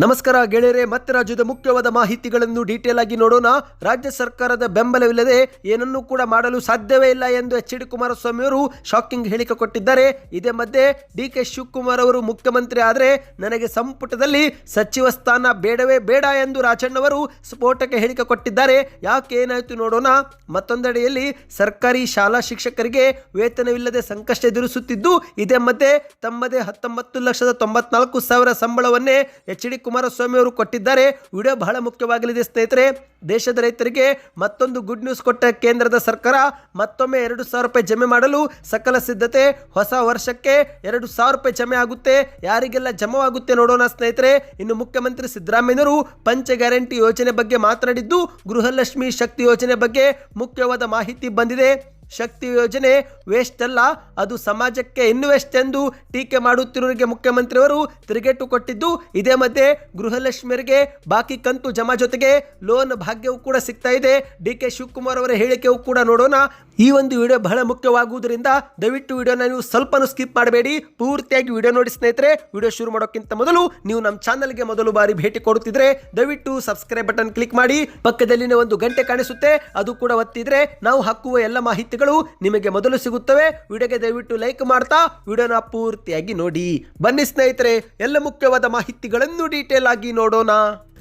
ನಮಸ್ಕಾರ ಗೆಳೆಯರೆ, ಮತ್ತೆ ರಾಜ್ಯದ ಮುಖ್ಯವಾದ ಮಾಹಿತಿಗಳನ್ನು ಡೀಟೇಲ್ ಆಗಿ ನೋಡೋಣ. ರಾಜ್ಯ ಸರ್ಕಾರದ ಬೆಂಬಲವಿಲ್ಲದೆ ಏನನ್ನೂ ಕೂಡ ಮಾಡಲು ಸಾಧ್ಯವೇ ಇಲ್ಲ ಎಂದು ಎಚ್ ಡಿ ಕುಮಾರಸ್ವಾಮಿ ಅವರು ಶಾಕಿಂಗ್ ಹೇಳಿಕೆ ಕೊಟ್ಟಿದ್ದಾರೆ. ಇದೇ ಮಧ್ಯೆ ಡಿ ಕೆ ಶಿವಕುಮಾರ್ ಅವರು ಮುಖ್ಯಮಂತ್ರಿ ಆದರೆ ನನಗೆ ಸಂಪುಟದಲ್ಲಿ ಸಚಿವ ಸ್ಥಾನ ಬೇಡವೇ ಬೇಡ ಎಂದು ರಾಜಣ್ಣವರು ಸ್ಫೋಟಕ್ಕೆ ಹೇಳಿಕೆ ಕೊಟ್ಟಿದ್ದಾರೆ. ಯಾಕೆ ಏನಾಯಿತು ನೋಡೋಣ. ಮತ್ತೊಂದೆಡೆಯಲ್ಲಿ ಸರ್ಕಾರಿ ಶಾಲಾ ಶಿಕ್ಷಕರಿಗೆ ವೇತನವಿಲ್ಲದೆ ಸಂಕಷ್ಟ ಎದುರಿಸುತ್ತಿದ್ದು, ಇದೇ ಮಧ್ಯೆ ತಮ್ಮದೇ ಹತ್ತೊಂಬತ್ತು ಲಕ್ಷದ ತೊಂಬತ್ನಾಲ್ಕು ಸಾವಿರ ಸಂಬಳವನ್ನೇ ಎಚ್ ಡಿ ಕುಮಾರಸ್ವಾಮಿ ಅವರು ಕೊಟ್ಟಿದ್ದಾರೆ. ವಿಡಿಯೋ ಬಹಳ ಮುಖ್ಯವಾಗಲಿದೆ ಸ್ನೇಹಿತರೆ. ದೇಶದ ರೈತರಿಗೆ ಮತ್ತೊಂದು ಗುಡ್ ನ್ಯೂಸ್ ಕೊಟ್ಟ ಕೇಂದ್ರದ ಸರ್ಕಾರ ಮತ್ತೊಮ್ಮೆ ಎರಡು ಸಾವಿರ ರೂಪಾಯಿ ಜಮೆ ಮಾಡಲು ಸಕಲ ಸಿದ್ಧತೆ. ಹೊಸ ವರ್ಷಕ್ಕೆ ಎರಡು ಸಾವಿರ ರೂಪಾಯಿ ಜಮೆ ಆಗುತ್ತೆ. ಯಾರಿಗೆಲ್ಲ ಜಮವಾಗುತ್ತೆ ನೋಡೋಣ ಸ್ನೇಹಿತರೆ. ಇನ್ನು ಮುಖ್ಯಮಂತ್ರಿ ಸಿದ್ದರಾಮಯ್ಯನವರು ಪಂಚ ಗ್ಯಾರಂಟಿ ಯೋಜನೆ ಬಗ್ಗೆ ಮಾತನಾಡಿದ್ದು, ಗೃಹಲಕ್ಷ್ಮಿ ಶಕ್ತಿ ಯೋಜನೆ ಬಗ್ಗೆ ಮುಖ್ಯವಾದ ಮಾಹಿತಿ ಬಂದಿದೆ. ಶಕ್ತಿ ಯೋಜನೆ ವೇಸ್ಟ್ ಅಲ್ಲ, ಅದು ಸಮಾಜಕ್ಕೆ ಇನ್ವೆಸ್ಟ್ ಎಂದು ಟೀಕೆ ಮಾಡುತ್ತಿರುವವರಿಗೆ ಮುಖ್ಯಮಂತ್ರಿಯವರು ತಿರುಗೇಟು ಕೊಟ್ಟಿದ್ದು, ಇದೇ ಮಧ್ಯೆ ಗೃಹಲಕ್ಷ್ಮಿಯರಿಗೆ ಬಾಕಿ ಕಂತು ಜಮಾ ಜೊತೆಗೆ ಲೋನ್ ಭಾಗ್ಯವೂ ಕೂಡ ಸಿಗ್ತಾ ಇದೆ. ಡಿ ಕೆ ಶಿವಕುಮಾರ್ ಅವರ ಹೇಳಿಕೆಯೂ ಕೂಡ ನೋಡೋಣ. ಈ ಒಂದು ವಿಡಿಯೋ ಬಹಳ ಮುಖ್ಯವಾಗುವುದರಿಂದ ದಯವಿಟ್ಟು ವಿಡಿಯೋನ ನೀವು ಸ್ವಲ್ಪನೂ ಸ್ಕಿಪ್ ಮಾಡಬೇಡಿ. ಪೂರ್ತಿಯಾಗಿ ವಿಡಿಯೋ ನೋಡಿ ಸ್ನೇಹಿತರೆ ವಿಡಿಯೋ ಶುರು ಮಾಡೋಕ್ಕಿಂತ ಮೊದಲು ನೀವು ನಮ್ಮ ಚಾನಲ್ಗೆ ಮೊದಲು ಬಾರಿ ಭೇಟಿ ಕೊಡುತ್ತಿದ್ರೆ ದಯವಿಟ್ಟು ಸಬ್ಸ್ಕ್ರೈಬ್ ಬಟನ್ ಕ್ಲಿಕ್ ಮಾಡಿ. ಪಕ್ಕದಲ್ಲಿನ ಒಂದು ಗಂಟೆ ಕಾಣಿಸುತ್ತೆ, ಅದು ಕೂಡ ಒತ್ತಿದ್ರೆ ನಾವು ಹಾಕುವ ಎಲ್ಲ ಮಾಹಿತಿಗಳು ನಿಮಗೆ ಮೊದಲು ಸಿಗುತ್ತವೆ, ವಿಡಿಯೋಗೆ ದಯವಿಟ್ಟು ಲೈಕ್ ಮಾಡ್ತಾ, ವಿಡಿಯೋನ ಪೂರ್ತಿಯಾಗಿ ನೋಡಿ. ಬನ್ನಿ ಸ್ನೇಹಿತರೆ, ಎಲ್ಲ ಮುಖ್ಯವಾದ ಮಾಹಿತಿಗಳನ್ನು ಡೀಟೇಲ್ ಆಗಿ ನೋಡೋಣ.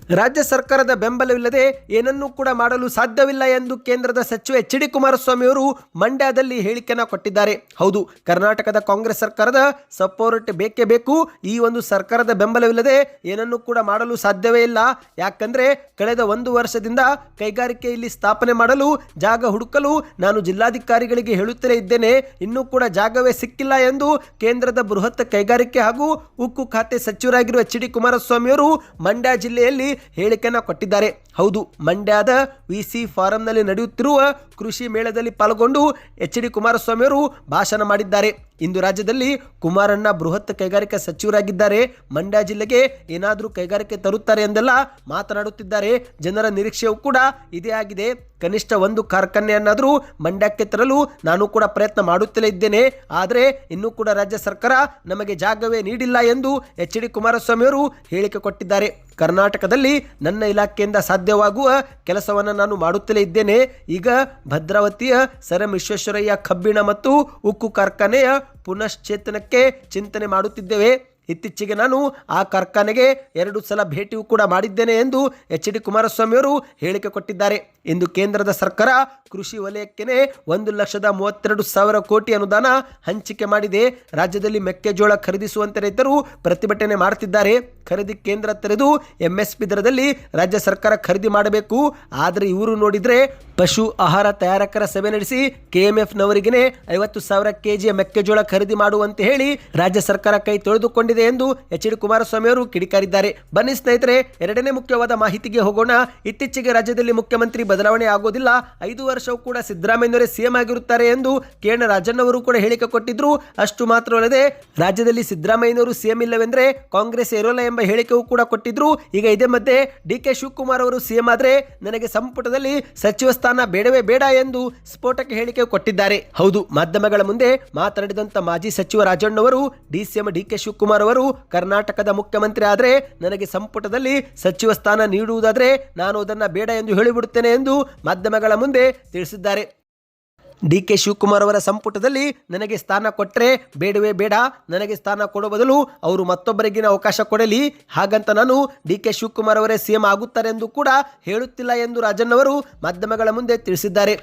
ರಾಜ್ಯ ಸರ್ಕಾರದ ಬೆಂಬಲವಿಲ್ಲದೆ ಏನನ್ನೂ ಕೂಡ ಮಾಡಲು ಸಾಧ್ಯವಿಲ್ಲ ಎಂದು ಕೇಂದ್ರದ ಸಚಿವ ಎಚ್ ಡಿ ಕುಮಾರಸ್ವಾಮಿ ಅವರು ಮಂಡ್ಯದಲ್ಲಿ ಹೇಳಿಕೆನ ಕೊಟ್ಟಿದ್ದಾರೆ. ಹೌದು, ಕರ್ನಾಟಕದ ಕಾಂಗ್ರೆಸ್ ಸರ್ಕಾರದ ಸಪೋರ್ಟ್ ಬೇಕೇ ಬೇಕು. ಈ ಒಂದು ಸರ್ಕಾರದ ಬೆಂಬಲವಿಲ್ಲದೆ ಏನನ್ನೂ ಕೂಡ ಮಾಡಲು ಸಾಧ್ಯವೇ ಇಲ್ಲ. ಯಾಕಂದ್ರೆ ಕಳೆದ ಒಂದು ವರ್ಷದಿಂದ ಕೈಗಾರಿಕೆ ಇಲ್ಲಿ ಸ್ಥಾಪನೆ ಮಾಡಲು, ಜಾಗ ಹುಡುಕಲು ನಾನು ಜಿಲ್ಲಾಧಿಕಾರಿಗಳಿಗೆ ಹೇಳುತ್ತಲೇ ಇದ್ದೇನೆ. ಇನ್ನೂ ಕೂಡ ಜಾಗವೇ ಸಿಕ್ಕಿಲ್ಲ ಎಂದು ಕೇಂದ್ರದ ಬೃಹತ್ ಕೈಗಾರಿಕೆ ಹಾಗೂ ಉಕ್ಕು ಖಾತೆ ಸಚಿವರಾಗಿರುವ ಎಚ್ ಡಿ ಕುಮಾರಸ್ವಾಮಿ ಅವರು ಮಂಡ್ಯ ಜಿಲ್ಲೆಯಲ್ಲಿ ಹೇಳಿಕೆಯನ್ನ ಕೊಟ್ಟಿದ್ದಾರೆ. ಹೌದು ಮಂಡ್ಯದ ವಿ ಸಿ ಫಾರಂನಲ್ಲಿ ನಡೆಯುತ್ತಿರುವ ಕೃಷಿ ಮೇಳದಲ್ಲಿ ಪಾಲ್ಗೊಂಡು ಎಚ್ ಡಿ ಕುಮಾರಸ್ವಾಮಿ ಅವರು ಭಾಷಣ ಮಾಡಿದ್ದಾರೆ. ಇಂದು ರಾಜ್ಯದಲ್ಲಿ ಕುಮಾರಣ್ಣ ಬೃಹತ್ ಕೈಗಾರಿಕಾ ಸಚಿವರಾಗಿದ್ದಾರೆ. ಮಂಡ್ಯ ಜಿಲ್ಲೆಗೆ ಏನಾದರೂ ಕೈಗಾರಿಕೆ ತರುತ್ತಾರೆ ಎಂದೆಲ್ಲ ಮಾತನಾಡುತ್ತಿದ್ದಾರೆ. ಜನರ ನಿರೀಕ್ಷೆಯೂ ಕೂಡ ಇದೇ ಆಗಿದೆ. ಕನಿಷ್ಠ ಒಂದು ಕಾರ್ಖಾನೆಯನ್ನಾದರೂ ಮಂಡ್ಯಕ್ಕೆ ತರಲು ನಾನು ಕೂಡ ಪ್ರಯತ್ನ ಮಾಡುತ್ತಲೇ ಇದ್ದೇನೆ. ಆದರೆ ಇನ್ನೂ ಕೂಡ ರಾಜ್ಯ ಸರ್ಕಾರ ನಮಗೆ ಜಾಗವೇ ನೀಡಿಲ್ಲ ಎಂದು ಎಚ್ ಡಿ ಕುಮಾರಸ್ವಾಮಿ ಅವರು ಹೇಳಿಕೆ ಕೊಟ್ಟಿದ್ದಾರೆ. ಕರ್ನಾಟಕದಲ್ಲಿ ನನ್ನ ಇಲಾಖೆಯಿಂದ ಸಾಧ್ಯವಾಗುವ ಕೆಲಸವನ್ನು ನಾನು ಮಾಡುತ್ತಲೇ ಇದ್ದೇನೆ. ಈಗ ಭದ್ರಾವತಿಯ ಸರ್ ಕಬ್ಬಿಣ ಮತ್ತು ಉಕ್ಕು ಕಾರ್ಖಾನೆಯ ಪುನಶ್ಚೇತನಕ್ಕೆ ಚಿಂತನೆ ಮಾಡುತ್ತಿದ್ದೇವೆ. ಇತ್ತೀಚೆಗೆ ನಾನು ಆ ಕಾರ್ಖಾನೆಗೆ ಎರಡು ಸಲ ಭೇಟಿಯೂ ಕೂಡ ಮಾಡಿದ್ದೇನೆ ಎಂದು ಎಚ್ ಡಿ ಕುಮಾರಸ್ವಾಮಿಯವರು ಹೇಳಿಕೆ ಕೊಟ್ಟಿದ್ದಾರೆ. ಇಂದು ಕೇಂದ್ರದ ಸರ್ಕಾರ ಕೃಷಿ ವಲಯಕ್ಕೆ ಒಂದು ಲಕ್ಷದ ಮೂವತ್ತೆರಡು ಸಾವಿರ ಕೋಟಿ ಅನುದಾನ ಹಂಚಿಕೆ ಮಾಡಿದೆ. ರಾಜ್ಯದಲ್ಲಿ ಮೆಕ್ಕೆಜೋಳ ಖರೀದಿಸುವಂತೆ ರೈತರು ಪ್ರತಿಭಟನೆ ಮಾಡುತ್ತಿದ್ದಾರೆ. ಖರೀದಿ ಕೇಂದ್ರ ತೆರೆದು ಎಂಎಸ್ಪಿ ದರದಲ್ಲಿ ರಾಜ್ಯ ಸರ್ಕಾರ ಖರೀದಿ ಮಾಡಬೇಕು. ಆದರೆ ಇವರು ನೋಡಿದರೆ ಪಶು ಆಹಾರ ತಯಾರಕರ ಸಭೆ ನಡೆಸಿ ಕೆಎಂಎಫ್ನವರಿಗೇ ಐವತ್ತು ಸಾವಿರ ಕೆಜಿಯ ಮೆಕ್ಕೆಜೋಳ ಖರೀದಿ ಮಾಡುವಂತೆ ಹೇಳಿ ರಾಜ್ಯ ಸರ್ಕಾರ ಕೈ ತೊಳೆದುಕೊಂಡಿದೆ. ಎಂದು ಎಚ್ ಡಿ ಕುಮಾರಸ್ವಾಮಿ ಅವರು ಕಿಡಿಕಾರಿದ್ದಾರೆ. ಬನ್ನಿ ಸ್ನೇಹಿತರೆ, ಎರಡನೇ ಮುಖ್ಯವಾದ ಮಾಹಿತಿಗೆ ಹೋಗೋಣ. ಇತ್ತೀಚೆಗೆ ರಾಜ್ಯದಲ್ಲಿ ಮುಖ್ಯಮಂತ್ರಿ ಬದಲಾವಣೆ ಆಗೋದಿಲ್ಲ. ಐದು ವರ್ಷವೂ ಕೂಡ ಸಿದ್ದರಾಮಯ್ಯನವರೇ ಸಿಎಂ ಆಗಿರುತ್ತಾರೆ ಎಂದು ಕೆ ಎನ್ ರಾಜಣ್ಣವರು ಕೂಡ ಹೇಳಿಕೆ ಕೊಟ್ಟಿದ್ರು. ಅಷ್ಟು ಮಾತ್ರವಲ್ಲದೆ, ರಾಜ್ಯದಲ್ಲಿ ಸಿದ್ದರಾಮಯ್ಯನವರು ಸಿಎಂ ಇಲ್ಲವೆಂದ್ರೆ ಕಾಂಗ್ರೆಸ್ ಇರೋಲ್ಲ ಎಂಬ ಹೇಳಿಕೆಯೂ ಕೂಡ ಕೊಟ್ಟಿದ್ರು. ಈಗ ಇದೇ ಮಧ್ಯೆ ಡಿ ಕೆ ಶಿವಕುಮಾರ್ ಅವರು ಸಿಎಂ ಆದ್ರೆ ನನಗೆ ಸಂಪುಟದಲ್ಲಿ ಸಚಿವ ಸ್ಥಾನ ಬೇಡವೇ ಬೇಡ ಎಂದು ಸ್ಫೋಟಕ್ಕೆ ಹೇಳಿಕೆ ಕೊಟ್ಟಿದ್ದಾರೆ. ಹೌದು, ಮಾಧ್ಯಮಗಳ ಮುಂದೆ ಮಾತನಾಡಿದಂತ ಮಾಜಿ ಸಚಿವ ರಾಜಣ್ಣವರು ಡಿಸಿಎಂ ಡಿ ಕೆ ಶಿವಕುಮಾರ್ ಅವರು ಕರ್ನಾಟಕದ ಮುಖ್ಯಮಂತ್ರಿ ಆದರೆ ನನಗೆ ಸಂಪುಟದಲ್ಲಿ ಸಚಿವ ಸ್ಥಾನ ನೀಡುವುದಾದರೆ ನಾನು ಅದನ್ನು ಬೇಡ ಎಂದು ಹೇಳಿಬಿಡುತ್ತೇನೆ ಎಂದು ಮಾಧ್ಯಮಗಳ ಮುಂದೆ ತಿಳಿಸಿದ್ದಾರೆ. ಡಿ ಕೆ ಶಿವಕುಮಾರ್ ಅವರ ಸಂಪುಟದಲ್ಲಿ ನನಗೆ ಸ್ಥಾನ ಕೊಟ್ಟರೆ ಬೇಡವೇ ಬೇಡ, ನನಗೆ ಸ್ಥಾನ ಕೊಡೋ ಬದಲು ಅವರು ಮತ್ತೊಬ್ಬರಿಗಿನ ಅವಕಾಶ ಕೊಡಲಿ? ಹಾಗಂತ ನಾನು ಡಿ ಕೆ ಶಿವಕುಮಾರ್ ಅವರೇ ಸಿಎಂ ಆಗುತ್ತಾರೆ ಎಂದು ಕೂಡ ಹೇಳುತ್ತಿಲ್ಲ ಎಂದು ರಾಜಣ್ಣವರು ಮಾಧ್ಯಮಗಳ ಮುಂದೆ ತಿಳಿಸಿದ್ದಾರೆ.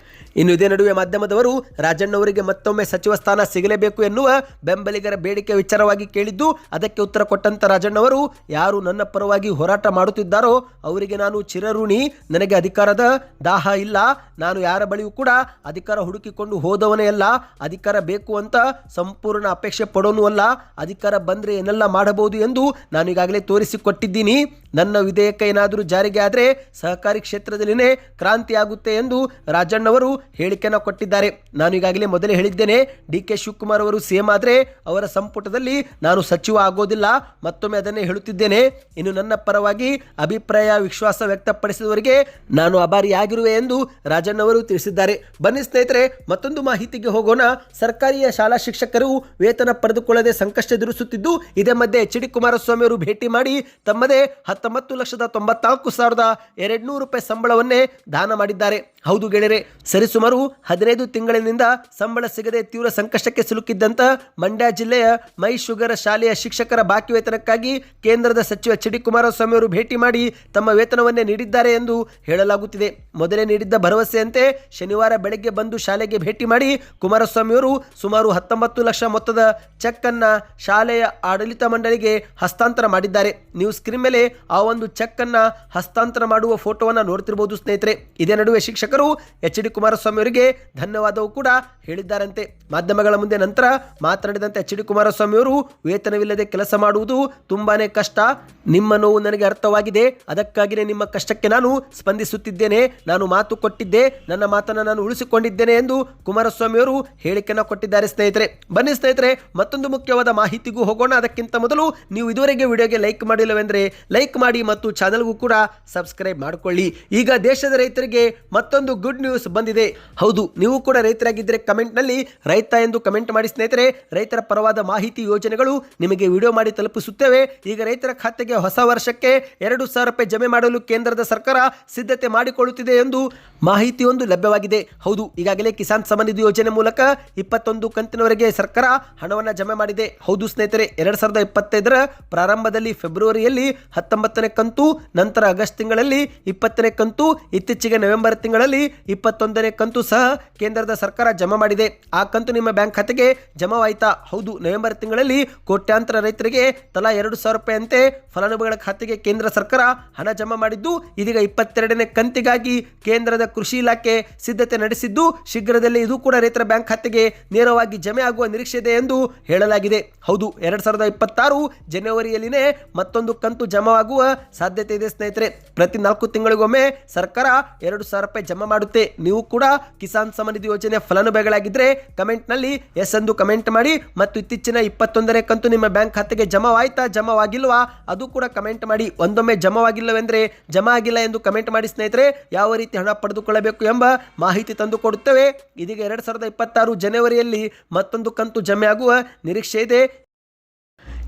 ಇನ್ನು ಇದೇ ನಡುವೆ ಮಾಧ್ಯಮದವರು ರಾಜಣ್ಣವರಿಗೆ ಮತ್ತೊಮ್ಮೆ ಸಚಿವ ಸ್ಥಾನ ಸಿಗಲೇಬೇಕು ಎನ್ನುವ ಬೆಂಬಲಿಗರ ಬೇಡಿಕೆ ವಿಚಾರವಾಗಿ ಕೇಳಿದ್ದು, ಅದಕ್ಕೆ ಉತ್ತರ ಕೊಟ್ಟಂತ ರಾಜಣ್ಣವರು, ಯಾರು ನನ್ನ ಪರವಾಗಿ ಹೋರಾಟ ಮಾಡುತ್ತಿದ್ದಾರೋ ಅವರಿಗೆ ನಾನು ಚಿರಋಣಿ, ನನಗೆ ಅಧಿಕಾರದ ದಾಹ ಇಲ್ಲ, ನಾನು ಯಾರ ಬಳಿಯೂ ಕೂಡ ಅಧಿಕಾರ ಹುಡುಕಿಕೊಂಡು ಹೋದವನೇ ಅಲ್ಲ, ಅಧಿಕಾರ ಬೇಕು ಅಂತ ಸಂಪೂರ್ಣ ಅಪೇಕ್ಷೆ ಪಡೋನು ಅಲ್ಲ, ಅಧಿಕಾರ ಬಂದರೆ ಏನೆಲ್ಲ ಮಾಡಬಹುದು ಎಂದು ನಾನು ಈಗಾಗಲೇ ತೋರಿಸಿಕೊಟ್ಟಿದ್ದೀನಿ. ನನ್ನ ವಿಧೇಯಕ ಏನಾದರೂ ಜಾರಿಗೆ ಆದರೆ ಸಹಕಾರಿ ಕ್ಷೇತ್ರದಲ್ಲಿನೇ ಕ್ರಾಂತಿ ಆಗುತ್ತೆ ಎಂದು ರಾಜಣ್ಣವರು ಹೇಳಿಕೆಯನ್ನು ಕೊಟ್ಟಿದ್ದಾರೆ. ನಾನು ಈಗಾಗಲೇ ಮೊದಲೇ ಹೇಳಿದ್ದೇನೆ ಡಿ ಕೆ ಶಿವಕುಮಾರ್ ಅವರು ಸೇಮ್ ಆದರೆ ಅವರ ಸಂಪುಟದಲ್ಲಿ ನಾನು ಸಚಿವ ಆಗೋದಿಲ್ಲ, ಮತ್ತೊಮ್ಮೆ ಅದನ್ನೇ ಹೇಳುತ್ತಿದ್ದೇನೆ. ಇನ್ನು ನನ್ನ ಪರವಾಗಿ ಅಭಿಪ್ರಾಯ, ವಿಶ್ವಾಸ ವ್ಯಕ್ತಪಡಿಸಿದವರಿಗೆ ನಾನು ಅಭಾರಿಯಾಗಿರುವೆ ಎಂದು ರಾಜಣ್ಣವರು ತಿಳಿಸಿದ್ದಾರೆ. ಬನ್ನಿ ಸ್ನೇಹಿತರೆ ಮತ್ತೊಂದು ಮಾಹಿತಿಗೆ ಹೋಗೋಣ. ಸರ್ಕಾರಿಯ ಶಾಲಾ ಶಿಕ್ಷಕರು ವೇತನ ಪಡೆದುಕೊಳ್ಳದೆ ಸಂಕಷ್ಟ ಎದುರಿಸುತ್ತಿದ್ದು, ಇದೇ ಮಧ್ಯೆ ಎಚ್ ಡಿ ಕುಮಾರಸ್ವಾಮಿ ಅವರು ಭೇಟಿ ಮಾಡಿ ತಮ್ಮದೇ ಹತ್ತೊಂಬತ್ತು ಲಕ್ಷದ ತೊಂಬತ್ನಾಲ್ಕು ಸಾವಿರದ ಎರಡ್ನೂರು ರೂಪಾಯಿ ಸಂಬಳವನ್ನೇ ದಾನ ಮಾಡಿದ್ದಾರೆ. ಹೌದು ಗೆಳೆಯರೆ, ಸರಿಸುಮಾರು ಹದಿನೈದು ತಿಂಗಳಿನಿಂದ ಸಂಬಳ ಸಿಗದೆ ತೀವ್ರ ಸಂಕಷ್ಟಕ್ಕೆ ಸಿಲುಕಿದ್ದಂತ ಮಂಡ್ಯ ಜಿಲ್ಲೆಯ ಮೈ ಶುಗರ್ ಶಾಲೆಯ ಶಿಕ್ಷಕರ ಬಾಕಿ ವೇತನಕ್ಕಾಗಿ ಕೇಂದ್ರದ ಸಚಿವ ಎಚ್ ಡಿ ಕುಮಾರಸ್ವಾಮಿ ಅವರು ಭೇಟಿ ಮಾಡಿ ತಮ್ಮ ವೇತನವನ್ನೇ ನೀಡಿದ್ದಾರೆ ಎಂದು ಹೇಳಲಾಗುತ್ತಿದೆ. ಮೊದಲೇ ನೀಡಿದ್ದ ಭರವಸೆಯಂತೆ ಶನಿವಾರ ಬೆಳಗ್ಗೆ ಬಂದು ಶಾಲೆಗೆ ಭೇಟಿ ಮಾಡಿ ಕುಮಾರಸ್ವಾಮಿಯವರು ಸುಮಾರು ಹತ್ತೊಂಬತ್ತು ಲಕ್ಷ ಮೊತ್ತದ ಚೆಕ್ ಅನ್ನ ಶಾಲೆಯ ಆಡಳಿತ ಮಂಡಳಿಗೆ ಹಸ್ತಾಂತರ ಮಾಡಿದ್ದಾರೆ. ನೀವು ಸ್ಕ್ರೀನ್ ಮೇಲೆ ಆ ಒಂದು ಚೆಕ್ ಅನ್ನ ಹಸ್ತಾಂತರ ಮಾಡುವ ಫೋಟೋವನ್ನು ನೋಡ್ತಿರ್ಬೋದು ಸ್ನೇಹಿತರೆ. ಇದೇ ನಡುವೆ ಶಿಕ್ಷಕರು ಎಚ್ ಡಿ ಕುಮಾರಸ್ವಾಮಿ ಅವರಿಗೆ ಧನ್ಯವಾದವು ಕೂಡ ಹೇಳಿದ್ದಾರಂತೆ. ಮಾಧ್ಯಮಗಳ ಮುಂದೆ ನಂತರ ಮಾತನಾಡಿದಂತೆ ಎಚ್ ಡಿ ಕುಮಾರಸ್ವಾಮಿ ಅವರು ವೇತನವಿಲ್ಲದೆ ಕೆಲಸ ಮಾಡುವುದು ತುಂಬಾನೇ ಕಷ್ಟ. ನಿಮ್ಮ ನೋವು ನನಗೆ ಅರ್ಥವಾಗಿದೆ. ಅದಕ್ಕಾಗಿಯೇ ನಿಮ್ಮ ಕಷ್ಟಕ್ಕೆ ನಾನು ಸ್ಪಂದಿಸುತ್ತಿದ್ದೇನೆ. ನಾನು ಮಾತು ಕೊಟ್ಟಿದ್ದೆ. ನನ್ನ ಮಾತನ್ನು ನಾನು ಉಳಿಸಿಕೊಂಡಿದ್ದೇನೆ ಎಂದು ಕುಮಾರಸ್ವಾಮಿ ಅವರು ಹೇಳಿಕೆಯನ್ನು ಕೊಟ್ಟಿದ್ದಾರೆ, ಸ್ನೇಹಿತರೆ. ಬನ್ನಿ ಸ್ನೇಹಿತರೆ, ಮತ್ತೊಂದು ಮುಖ್ಯವಾದ ಮಾಹಿತಿಗೂ ಹೋಗೋಣ. ಅದಕ್ಕಿಂತ ಮೊದಲು ನೀವು ಇದುವರೆಗೆ ವಿಡಿಯೋಗೆ ಲೈಕ್ ಮಾಡಿಲ್ಲವೆಂದರೆ ಲೈಕ್ ಮಾಡಿ ಮತ್ತು ಚಾನಲ್ಗೂ ಕೂಡ ಸಬ್ಸ್ಕ್ರೈಬ್ ಮಾಡಿಕೊಳ್ಳಿ. ಈಗ ದೇಶದ ರೈತರಿಗೆ ಮತ್ತೊಂದು ಗುಡ್ ನ್ಯೂಸ್ ಬಂದಿದೆ. ಹೌದು, ನೀವು ಕೂಡ ರೈತರಾಗಿದ್ದರೆ ಕಮೆಂಟ್ನಲ್ಲಿ ರೈತ ಎಂದು ಕಮೆಂಟ್ ಮಾಡಿ ಸ್ನೇಹಿತರೆ. ರೈತರ ಪರವಾದ ಮಾಹಿತಿ, ಯೋಜನೆಗಳು ನಿಮಗೆ ವಿಡಿಯೋ ಮಾಡಿ ತಲುಪಿಸುತ್ತೇವೆ. ಈಗ ರೈತರ ಖಾತೆಗೆ ಹೊಸ ವರ್ಷಕ್ಕೆ ಎರಡು ಸಾವಿರ ರೂಪಾಯಿ ಜಮೆ ಮಾಡಲು ಕೇಂದ್ರದ ಸರ್ಕಾರ ಸಿದ್ಧತೆ ಮಾಡಿಕೊಳ್ಳುತ್ತಿದೆ ಎಂದು ಮಾಹಿತಿಯೊಂದು ಲಭ್ಯವಾಗಿದೆ. ಹೌದು, ಈಗಾಗಲೇ ಕಿಸಾನ್ ಸಮ್ಮಾನ್ ಯೋಜನೆ ಮೂಲಕ ಇಪ್ಪತ್ತೊಂದು ಕಂತಿನವರೆಗೆ ಸರ್ಕಾರ ಹಣವನ್ನು ಜಮೆ ಮಾಡಿದೆ. ಹೌದು ಸ್ನೇಹಿತರೆ, ಎರಡ್ ಸಾವಿರದ ಇಪ್ಪತ್ತೈದರ ಪ್ರಾರಂಭದಲ್ಲಿ ಫೆಬ್ರವರಿಯಲ್ಲಿ ಹತ್ತೊಂಬತ್ತನೇ ಕಂತು, ನಂತರ ಆಗಸ್ಟ್ ತಿಂಗಳಲ್ಲಿ ಇಪ್ಪತ್ತನೇ ಕಂತು, ಇತ್ತೀಚೆಗೆ ನವೆಂಬರ್ ತಿಂಗಳಲ್ಲಿ ಇಪ್ಪತ್ತೊಂದನೇ ಕಂತು ಸಹ ಕೇಂದ್ರದ ಸರ್ಕಾರ ಜಮಾ ಮಾಡಿದೆ. ಆ ಕಂತು ನಿಮ್ಮ ಬ್ಯಾಂಕ್ ಖಾತೆಗೆ ಜಮಾವಾಯಿತಾ. ಹೌದು, ನವೆಂಬರ್ ತಿಂಗಳಲ್ಲಿ ಕೋಟ್ಯಾಂತರ ರೈತರಿಗೆ ತಲಾ ಎರಡು ಸಾವಿರ ರೂಪಾಯಿಯಂತೆ ಫಲಾನುಭವಿಗಳ ಖಾತೆಗೆ ಕೇಂದ್ರ ಸರ್ಕಾರ ಹಣ ಜಮಾ ಮಾಡಿದ್ದು, ಇದೀಗ ಇಪ್ಪತ್ತೆರಡನೇ ಕಂತಿಗಾಗಿ ಕೇಂದ್ರದ ಕೃಷಿ ಇಲಾಖೆ ಸಿದ್ಧತೆ ನಡೆಸಿದ್ದು ಶೀಘ್ರದಲ್ಲೇ ಇದು ಕೂಡ ರೈತರ ಬ್ಯಾಂಕ್ ಖಾತೆಗೆ ನೇರವಾಗಿ ಜಮೆ ಆಗುವ ನಿರೀಕ್ಷೆ ಇದೆ ಎಂದು ಹೇಳಲಾಗಿದೆ. ಹೌದು, ಎರಡ್ ಸಾವಿರದ ಇಪ್ಪತ್ತಾರು ಜನವರಿಯಲ್ಲಿನೇ ಮತ್ತೊಂದು ಕಂತು ಜಮಾವಾಗುವ ಸಾಧ್ಯತೆ ಇದೆ ಸ್ನೇಹಿತರೆ. ಪ್ರತಿ ನಾಲ್ಕು ತಿಂಗಳಿಗೊಮ್ಮೆ ಸರ್ಕಾರ ಎರಡು ಸಾವಿರ ರೂಪಾಯಿ ಜಮಾ ಮಾಡುತ್ತೆ. ನೀವು ಕೂಡ ಕಿಸಾನ್ ಸಮನಿಧಿ ನಿಧಿ ಯೋಜನೆ ಫಲಾನುಭವಿಗಳಾಗಿದ್ದರೆ ಕಮೆಂಟ್ನಲ್ಲಿ ಎಸ್ ಎಂದು ಕಮೆಂಟ್ ಮಾಡಿ ಮತ್ತು ಇತ್ತೀಚಿನ ಇಪ್ಪತ್ತೊಂದನೇ ಕಂತು ನಿಮ್ಮ ಬ್ಯಾಂಕ್ ಖಾತೆಗೆ ಜಮಾವಾಯ್ತಾ, ಜಮಾವಾಗಿಲ್ವಾ ಅದು ಕೂಡ ಕಮೆಂಟ್ ಮಾಡಿ. ಒಂದೊಮ್ಮೆ ಜಮಾವಾಗಿಲ್ಲವೆಂದರೆ ಜಮಾ ಆಗಿಲ್ಲ ಎಂದು ಕಮೆಂಟ್ ಮಾಡಿ ಸ್ನೇಹಿತರೆ. ಯಾವ ರೀತಿ ಹಣ ಪಡೆದುಕೊಳ್ಳಬೇಕು ಎಂಬ ಮಾಹಿತಿ ತಂದು ಕೊಡುತ್ತೇವೆ. ಇದೀಗ ಎರಡು ಸಾವಿರದ ಇಪ್ಪತ್ತಾರು ಜನವರಿಯಲ್ಲಿ ಮತ್ತೊಂದು ಕಂತು ಜಮೆ ಆಗುವ ನಿರೀಕ್ಷೆ ಇದೆ.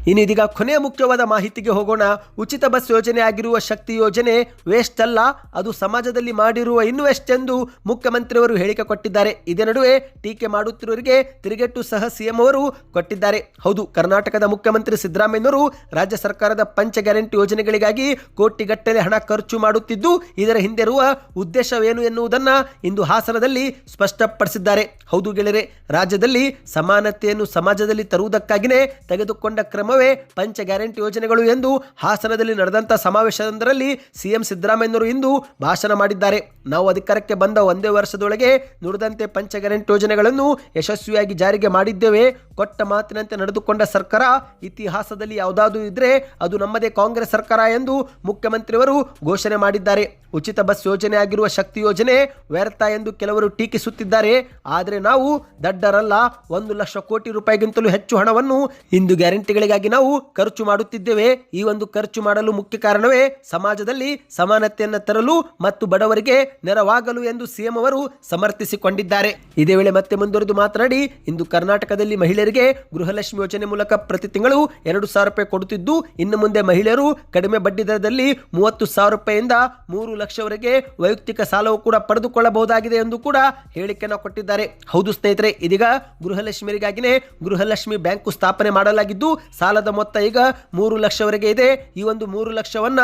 ಇನ್ನು ಇದೀಗ ಕೊನೆಯ ಮುಖ್ಯವಾದ ಮಾಹಿತಿಗೆ ಹೋಗೋಣ. ಉಚಿತ ಬಸ್ ಯೋಜನೆ ಆಗಿರುವ ಶಕ್ತಿ ಯೋಜನೆ ವೇಸ್ಟ್ ಅಲ್ಲ, ಅದು ಸಮಾಜದಲ್ಲಿ ಮಾಡಿರುವ ಇನ್ವೆಸ್ಟ್ ಎಂದು ಮುಖ್ಯಮಂತ್ರಿಯವರು ಹೇಳಿಕೆ ಕೊಟ್ಟಿದ್ದಾರೆ. ಇದೇ ನಡುವೆ ಟೀಕೆ ಮಾಡುತ್ತಿರುವವರಿಗೆ ತಿರುಗೇಟು ಸಹ ಸಿಎಂ ಅವರು ಕೊಟ್ಟಿದ್ದಾರೆ. ಹೌದು, ಕರ್ನಾಟಕದ ಮುಖ್ಯಮಂತ್ರಿ ಸಿದ್ದರಾಮಯ್ಯನವರು ರಾಜ್ಯ ಸರ್ಕಾರದ ಪಂಚ ಗ್ಯಾರಂಟಿ ಯೋಜನೆಗಳಿಗಾಗಿ ಕೋಟಿಗಟ್ಟಲೆ ಹಣ ಖರ್ಚು ಮಾಡುತ್ತಿದ್ದು, ಇದರ ಹಿಂದಿರುವ ಉದ್ದೇಶವೇನು ಎನ್ನುವುದನ್ನ ಇಂದು ಹಾಸನದಲ್ಲಿ ಸ್ಪಷ್ಟಪಡಿಸಿದ್ದಾರೆ. ಹೌದು ಗೆಳೆಯರೆ, ರಾಜ್ಯದಲ್ಲಿ ಸಮಾನತೆಯನ್ನು ಸಮಾಜದಲ್ಲಿ ತರುವುದಕ್ಕಾಗಿಯೇ ತೆಗೆದುಕೊಂಡ ಕ್ರಮವೇ ಪಂಚ ಗ್ಯಾರಂಟಿ ಯೋಜನೆಗಳು ಎಂದು ಹಾಸನದಲ್ಲಿ ನಡೆದಂಥ ಸಮಾವೇಶದೊಂದರಲ್ಲಿ ಸಿಎಂ ಸಿದ್ದರಾಮಯ್ಯನವರು ಇಂದು ಭಾಷಣ ಮಾಡಿದ್ದಾರೆ. ನಾವು ಅಧಿಕಾರಕ್ಕೆ ಬಂದ ಒಂದೇ ವರ್ಷದೊಳಗೆ ನುಡಿದಂತೆ ಪಂಚ ಗ್ಯಾರಂಟಿ ಯೋಜನೆಗಳನ್ನು ಯಶಸ್ವಿಯಾಗಿ ಜಾರಿಗೆ ಮಾಡಿದ್ದೇವೆ. ಕೊಟ್ಟ ಮಾತಿನಂತೆ ನಡೆದುಕೊಂಡ ಸರ್ಕಾರ ಇತಿಹಾಸದಲ್ಲಿ ಯಾವುದಾದ್ರೂ ಇದ್ರೆ ಅದು ನಮ್ಮದೇ ಕಾಂಗ್ರೆಸ್ ಸರ್ಕಾರ ಎಂದು ಮುಖ್ಯಮಂತ್ರಿಯವರು ಘೋಷಣೆ ಮಾಡಿದ್ದಾರೆ. ಉಚಿತ ಬಸ್ ಯೋಜನೆ ಆಗಿರುವ ಶಕ್ತಿ ಯೋಜನೆ ವ್ಯರ್ಥ ಎಂದು ಕೆಲವರು ಟೀಕಿಸುತ್ತಿದ್ದಾರೆ. ಆದರೆ ನಾವು ದಡ್ಡರಲ್ಲ, ಒಂದು ಲಕ್ಷ ಕೋಟಿ ರೂಪಾಯಿಗಿಂತಲೂ ಹೆಚ್ಚು ಹಣವನ್ನು ಇಂದು ಗ್ಯಾರಂಟಿಗಳಿಗಾಗಿ ನಾವು ಖರ್ಚು ಮಾಡುತ್ತಿದ್ದೇವೆ. ಈ ಒಂದು ಖರ್ಚು ಮಾಡಲು ಮುಖ್ಯ ಕಾರಣವೇ ಸಮಾಜದಲ್ಲಿ ಸಮಾನತೆಯನ್ನು ತರಲು ಮತ್ತು ಬಡವರಿಗೆ ನೆರವಾಗಲು ಎಂದು ಸಿಎಂ ಅವರು ಸಮರ್ಥಿಸಿಕೊಂಡಿದ್ದಾರೆ. ಇದೇ ವೇಳೆ ಮತ್ತೆ ಮುಂದುವರೆದು ಮಾತನಾಡಿ, ಇಂದು ಕರ್ನಾಟಕದಲ್ಲಿ ಮಹಿಳೆಯರಿಗೆ ಗೃಹಲಕ್ಷ್ಮಿ ಯೋಜನೆ ಮೂಲಕ ಪ್ರತಿ ತಿಂಗಳು ಎರಡು ಸಾವಿರ ರೂಪಾಯಿ ಕೊಡುತ್ತಿದ್ದು, ಇನ್ನು ಮುಂದೆ ಮಹಿಳೆಯರು ಕಡಿಮೆ ಬಡ್ಡಿ ದರದಲ್ಲಿ ಮೂವತ್ತು ಸಾವಿರ ರೂಪಾಯಿಯಿಂದ ಮೂರು ಲಕ್ಷವರೆಗೆ ವೈಯಕ್ತಿಕ ಸಾಲವು ಕೂಡ ಪಡೆದುಕೊಳ್ಳಬಹುದಾಗಿದೆ ಎಂದು ಕೂಡ ಹೇಳಿಕೆಯನ್ನು ಕೊಟ್ಟಿದ್ದಾರೆ. ಹೌದು ಸ್ನೇಹಿತರೆ, ಇದೀಗ ಗೃಹಲಕ್ಷ್ಮಿಯರಿಗಾಗಿನೇ ಗೃಹಲಕ್ಷ್ಮಿ ಬ್ಯಾಂಕು ಸ್ಥಾಪನೆ ಮಾಡಲಾಗಿದ್ದು, ಸಾಲದ ಮೊತ್ತ ಈಗ ಮೂರು ಲಕ್ಷವರೆಗೆ ಇದೆ. ಈ ಒಂದು ಮೂರು ಲಕ್ಷವನ್ನ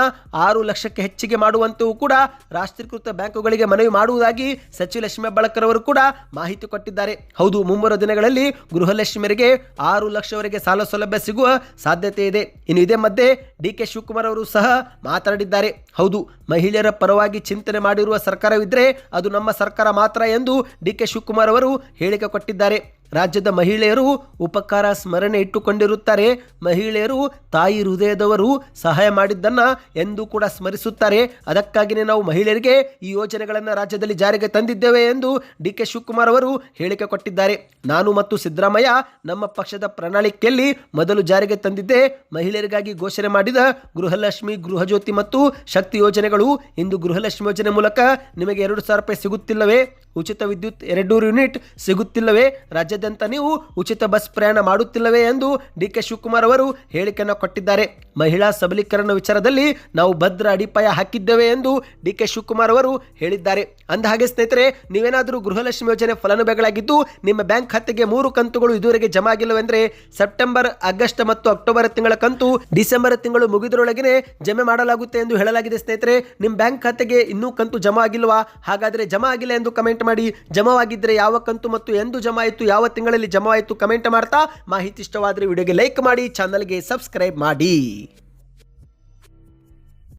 ಆರು ಲಕ್ಷಕ್ಕೆ ಹೆಚ್ಚಿಗೆ ಮಾಡುವಂತೂ ಕೂಡ ರಾಷ್ಟ್ರೀಕೃತ ಬ್ಯಾಂಕುಗಳಿಗೆ ಮನವಿ ಮಾಡುವುದಾಗಿ ಸಚಿವ ಲಕ್ಷ್ಮೀ ಹೆಬ್ಬಾಳ್ಕರ್ ಅವರು ಕೂಡ ಮಾಹಿತಿ ಕೊಟ್ಟಿದ್ದಾರೆ. ಹೌದು, ಮುಂಬರುವ ದಿನಗಳಲ್ಲಿ ಗೃಹಲಕ್ಷ್ಮಿಯರಿಗೆ ಆರು ಲಕ್ಷವರೆಗೆ ಸಾಲ ಸೌಲಭ್ಯ ಸಿಗುವ ಸಾಧ್ಯತೆ ಇದೆ. ಇನ್ನು ಇದೇ ಮಧ್ಯೆ ಡಿ ಕೆ ಶಿವಕುಮಾರ್ ಅವರು ಸಹ ಮಾತನಾಡಿದ್ದಾರೆ. ಹೌದು, ಮಹಿಳೆಯರ ಪರವಾಗಿ ಚಿಂತನೆ ಮಾಡಿರುವ ಸರ್ಕಾರವಿದ್ರೆ ಅದು ನಮ್ಮ ಸರ್ಕಾರ ಮಾತ್ರ ಎಂದು ಡಿ ಕೆ ಶಿವಕುಮಾರ್ ಅವರು ಹೇಳಿಕೆ ಕೊಟ್ಟಿದ್ದಾರೆ. ರಾಜ್ಯದ ಮಹಿಳೆಯರು ಉಪಕಾರ ಸ್ಮರಣೆ ಇಟ್ಟುಕೊಂಡಿರುತ್ತಾರೆ. ಮಹಿಳೆಯರು ತಾಯಿ ಹೃದಯದವರು ಸಹಾಯ ಮಾಡಿದ್ದನ್ನ ಎಂದು ಕೂಡ ಸ್ಮರಿಸುತ್ತಾರೆ. ಅದಕ್ಕಾಗಿಯೇ ನಾವು ಮಹಿಳೆಯರಿಗೆ ಈ ಯೋಜನೆಗಳನ್ನು ರಾಜ್ಯದಲ್ಲಿ ಜಾರಿಗೆ ತಂದಿದ್ದೇವೆ ಎಂದು ಡಿ ಕೆ ಶಿವಕುಮಾರ್ ಅವರು ಹೇಳಿಕೆ ಕೊಟ್ಟಿದ್ದಾರೆ. ನಾನು ಮತ್ತು ಸಿದ್ದರಾಮಯ್ಯ ನಮ್ಮ ಪಕ್ಷದ ಪ್ರಣಾಳಿಕೆಯಲ್ಲಿ ಮೊದಲು ಜಾರಿಗೆ ತಂದಿದ್ದೆ ಮಹಿಳೆಯರಿಗಾಗಿ ಘೋಷಣೆ ಮಾಡಿದ ಗೃಹಲಕ್ಷ್ಮಿ, ಗೃಹಜ್ಯೋತಿ ಮತ್ತು ಶಕ್ತಿ ಯೋಜನೆಗಳು. ಇಂದು ಗೃಹಲಕ್ಷ್ಮಿ ಯೋಜನೆ ಮೂಲಕ ನಿಮಗೆ ಎರಡು ಸಾವಿರ ರೂಪಾಯಿ ಸಿಗುತ್ತಿಲ್ಲವೇ? ಉಚಿತ ವಿದ್ಯುತ್ ಎರಡ್ನೂರು ಯೂನಿಟ್ ಸಿಗುತ್ತಿಲ್ಲವೇ? ರಾಜ್ಯಾದ್ಯಂತ ನೀವು ಉಚಿತ ಬಸ್ ಪ್ರಯಾಣ ಮಾಡುತ್ತಿಲ್ಲವೇ ಎಂದು ಡಿ ಕೆ ಶಿವಕುಮಾರ್ ಅವರು ಹೇಳಿಕೆಯನ್ನು ಕೊಟ್ಟಿದ್ದಾರೆ. ಮಹಿಳಾ ಸಬಲೀಕರಣ ವಿಚಾರದಲ್ಲಿ ನಾವು ಭದ್ರ ಅಡಿಪಾಯ ಹಾಕಿದ್ದೇವೆ ಎಂದು ಡಿ ಕೆ ಶಿವಕುಮಾರ್ ಅವರು ಹೇಳಿದ್ದಾರೆ. ಅಂದಹಾಗೆ ಸ್ನೇಹಿತರೆ, ನೀವೇನಾದರೂ ಗೃಹಲಕ್ಷ್ಮಿ ಯೋಜನೆ ಫಲಾನುಭವಿಗಳಾಗಿದ್ದು ನಿಮ್ಮ ಬ್ಯಾಂಕ್ ಖಾತೆಗೆ ಮೂರು ಕಂತುಗಳು ಇದುವರೆಗೆ ಜಮಾ ಆಗಿಲ್ಲವೆಂದರೆ ಸೆಪ್ಟೆಂಬರ್, ಆಗಸ್ಟ್ ಮತ್ತು ಅಕ್ಟೋಬರ್ ತಿಂಗಳ ಕಂತು ಡಿಸೆಂಬರ್ ತಿಂಗಳು ಮುಗಿದರೊಳಗೆ ಜಮೆ ಮಾಡಲಾಗುತ್ತೆ ಎಂದು ಹೇಳಲಾಗಿದೆ ಸ್ನೇಹಿತರೆ. ನಿಮ್ಮ ಬ್ಯಾಂಕ್ ಖಾತೆಗೆ ಇನ್ನೂ ಕಂತು ಜಮಾ ಆಗಿಲ್ವಾ? ಹಾಗಾದರೆ ಜಮಾ ಆಗಿಲ್ಲ ಎಂದು ಕಮೆಂಟ್ ಮಾಡಿ. ಜಮಾವಾಗಿದ್ದರೆ ಯಾವ ಕಂತು ಮತ್ತು ಎಂದು ಜಮಾ ಆಯಿತು ತಿಂಗಳಲ್ಲಿ ಜಮಾ ಆಯಿತು ಕಮೆಂಟ್ ಮಾಡ್ತಾ ಮಾಹಿತಿ ಇಷ್ಟವಾದರೆ ವಿಡಿಯೋಗೆ ಲೈಕ್ ಮಾಡಿ ಚಾನಲ್ಗೆ ಸಬ್ಸ್ಕ್ರೈಬ್ ಮಾಡಿ.